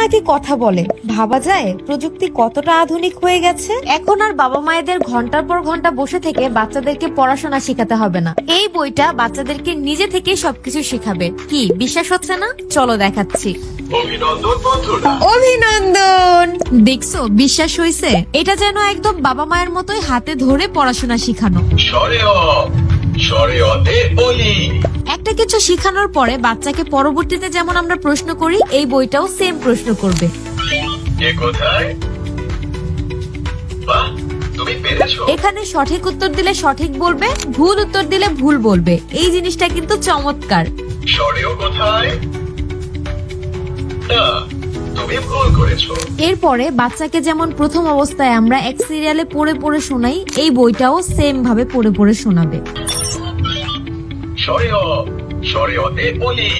নাকি কথা বলে। ভাবা যায় প্রযুক্তি কতটা আধুনিক হয়ে গেছে। এখন আর বাবা মায়েদের ঘণ্টার পর ঘণ্টা বসে থেকে বাচ্চাদেরকে পড়াশোনা শেখাতে হবে না। এই বইটা বাচ্চাদেরকে নিজে থেকে সবকিছু শেখাবে। কি বিশ্বাস হচ্ছে না? চলো দেখাচ্ছি। অভিনন্দন বন্ধুরা। অভিনন্দন! দেখছ বিশ্বাস হইছে? এটা যেন একদম বাবা মায়ের মতোই হাতে ধরে পড়াশোনা শেখানো। সরে অ সরে অতে বলি। একটা কিছু শেখানোর পরে বাচ্চাকে পরবর্তীতে যেমন আমরা প্রশ্ন করি এই বইটাও সেম প্রশ্ন করবে। এখানে সঠিক উত্তর দিলে সঠিক বলবে ভুল উত্তর দিলে ভুল বলবে। এই জিনিসটা কিন্তু চমৎকার। এরপরে বাচ্চাকে যেমন প্রথম অবস্থায় আমরা এক সিরিয়ালে পড়ে পড়ে শোনাই এই বইটাও সেম ভাবে পড়ে পড়ে শোনাবে। বলি।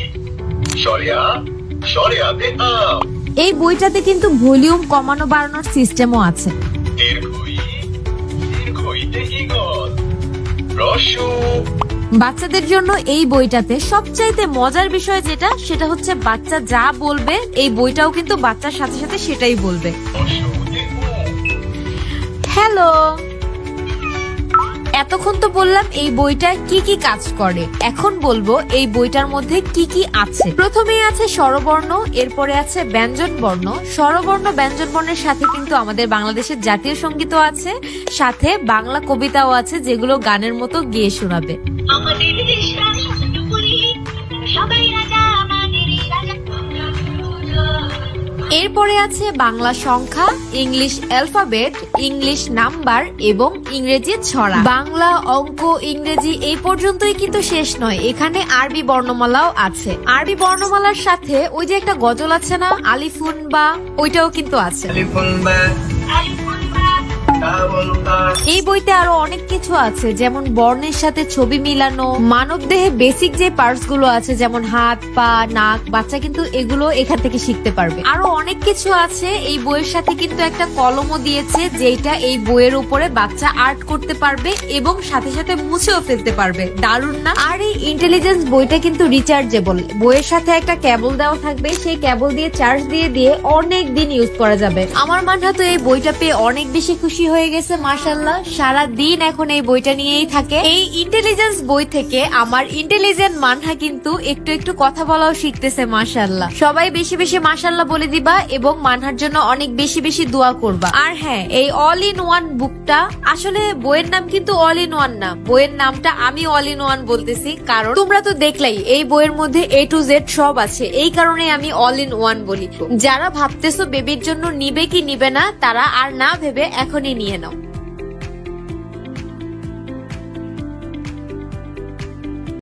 আম এই বইটাতে কিন্তু ভলিউম কমানো বাড়ানোর সিস্টেমও আছে। দীর্ঘই দীর্ঘইতে ইগল। রসু। বাচ্চাদের জন্য এই বইটাতে সবচাইতে মজার বিষয় যেটা সেটা হচ্ছে বাচ্চা যা বলবে এই বইটাও কিন্তু বাচ্চার সাথে সাথে সেটাই বলবে। হ্যালো। এতক্ষণ তো বললাম এই বইটা কি কি কাজ করে। এখন বলব এই বইটার মধ্যে কি কি আছে। প্রথমে আছে স্বরবর্ণ, এরপরে আছে ব্যঞ্জন বর্ণ স্বরবর্ণ ব্যঞ্জন বর্ণের সাথে কিন্তু আমাদের বাংলাদেশের জাতীয় সঙ্গীতও আছে, সাথে বাংলা কবিতাও আছে যেগুলো গানের মতো গেয়ে শোনাবে। আমাদের এরপরে আছে বাংলা সংখ্যা ইংলিশ অ্যালফাবেট ইংলিশ নাম্বার এবং ইংরেজি ছড়া। বাংলা অঙ্ক ইংরেজি এই পর্যন্তই কিন্তু শেষ নয় এখানে আরবি বর্ণমালাও আছে। আরবি বর্ণমালার সাথে ওই যে একটা গজল আছে না আলিফুন বা ওইটাও কিন্তু আছে। আলিফুন বা এই বইতে আরও অনেক কিছু আছে, যেমন বর্ণের সাথে ছবি মিলানো, মানব দেহে বেসিক যে পার্টসগুলো আছে, যেমন হাত, পা, নাক, বাচ্চা কিন্তু এগুলো এখান থেকে শিখতে পারবে। আরও অনেক কিছু আছে, এই বইয়ের সাথে কিন্তু একটা কলমও দিয়েছে যেটা এই বইয়ের উপরে বাচ্চা আর্ট করতে পারবে এবং সাথে সাথে মুছেও ফেলতে পারবে। দারুণ না? আর এই ইন্টেলিজেন্স বইটা কিন্তু রিচার্জেবল বইয়ের সাথে একটা কেবল দেওয়া থাকবে, সেই কেবল দিয়ে চার্জ দিয়ে দিয়ে অনেক দিন ইউজ করা যাবে। আমার মানহা তো এই বইটা পেয়ে অনেক বেশি খুশি হয়ে গেছে মাশাল্লাহ সারা দিন এখন এই বইটা নিয়েই থাকে। এই ইন্টেলিজেন্স বই থেকে আমার ইন্টেলিজেন্ট মানহা কিন্তু একটু একটু কথা বলাও শিখতেছে মাশাল্লাহ সবাই বেশি বেশি মাশাল্লাহ বলে দিবা এবং মানহার জন্য অনেক বেশি বেশি দোয়া করবা। আর হ্যাঁ এই অল ইন ওয়ান বুকটা আসলে বইয়ের নাম কিন্তু অল ইন ওয়ান না। বইয়ের নামটা আমি অল ইন ওয়ান বলতেছি, কারণ তোমরা তো দেখলাই, এই বইয়ের মধ্যে এ টু জেড সব আছে। এই কারণে আমি অল ইন ওয়ান বলি। যারা ভাবতেছো বেবির জন্য নিবে কি নিবে না, তারা আর না ভেবে এখনই নিয়ে নাও।